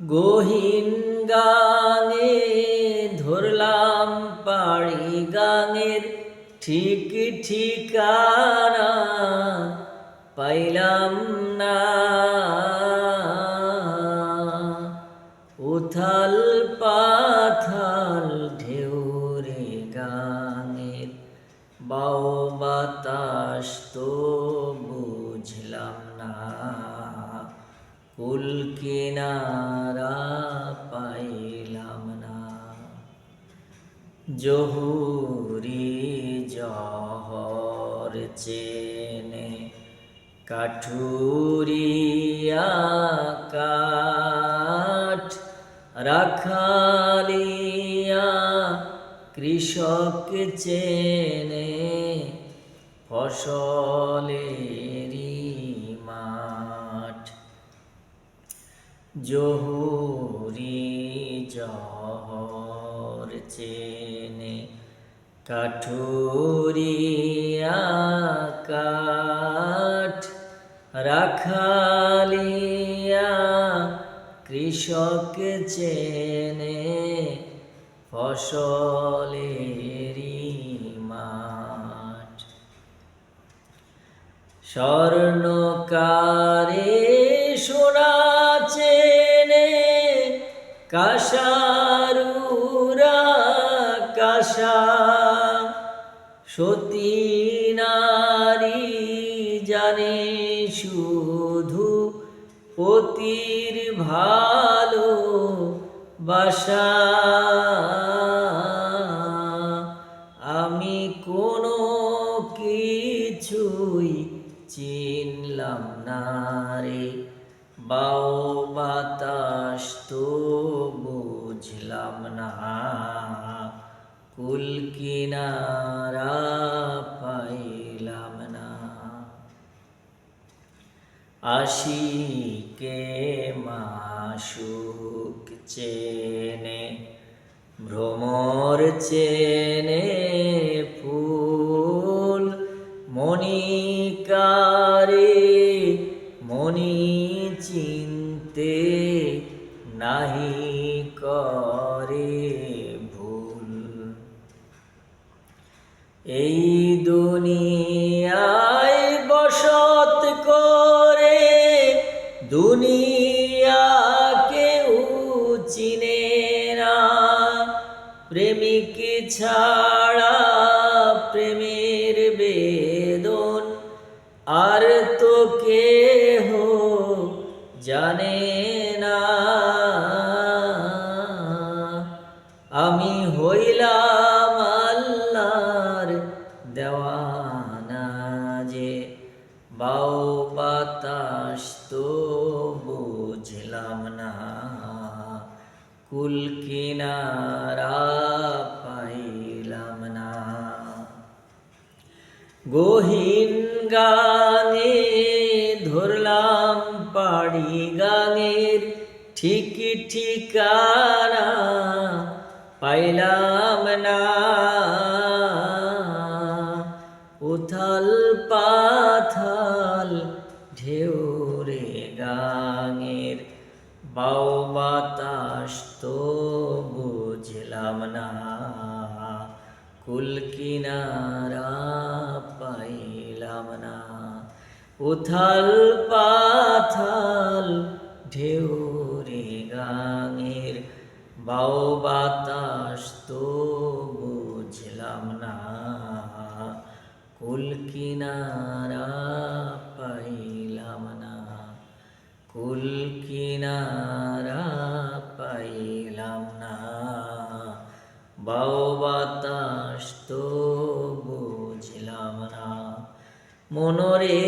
গহীন গাঙে ধরলাম পাড়ি গাঙের ঠিক ঠিকানা পাইলাম না। উথাল পাথাল ঢেউ রে গাঙের বাও বাতাস তো বুঝলাম না। কুল কিনারা পাইলাম না। জহুরি জহর চেনে কাঠুরিয়া কাঠ রাখালিয়া কৃষক চেনে ফসলেরই জহুরি জহর চেনে কাঠুরিয়া কাঠ রাখালিয়া কৃষক চেনে ফসলেরই মাঠ। স্বর্ণকারে কাশারুরা কাশা সতী নারী জানে শুধু পতির ভালো বাসা। আমি কোনো কিছুই চিনলাম না রে, বাও বাতাস তো বুঝলাম না। কুল কিনারা পাইলাম না। আশিকে মাসুক চেনে, ভ্রমর চেনে ফুল, মণিকারে মণি চিনতে নাহি। করে ভুল। এই দুনিয়ায় বসত করে দুনিয়া কেউ চিনে না। প্রেমিক ছাড়া প্রেমের বেদন আর তো কেহ জানে না। দেওয়ানা যে, বাও বাতাস তো বুঝলাম না। কুল কিনারা পাইলাম না। গহীন গানে ধরলাম পাড়ি গানের ঠিক ঠিকানা পাইলাম না। ঢেউ গাঙের বাও বাতাস তো বুঝলাম না। কুল কিনারা পাইলাম না। উথাল পাথাল ঢেউ রে গাঙের বাও বাতাস তো বুঝলাম না। কুল কিনারা কুল পাইলাম না। বাও বাতাস তো বুঝলাম না। মনরে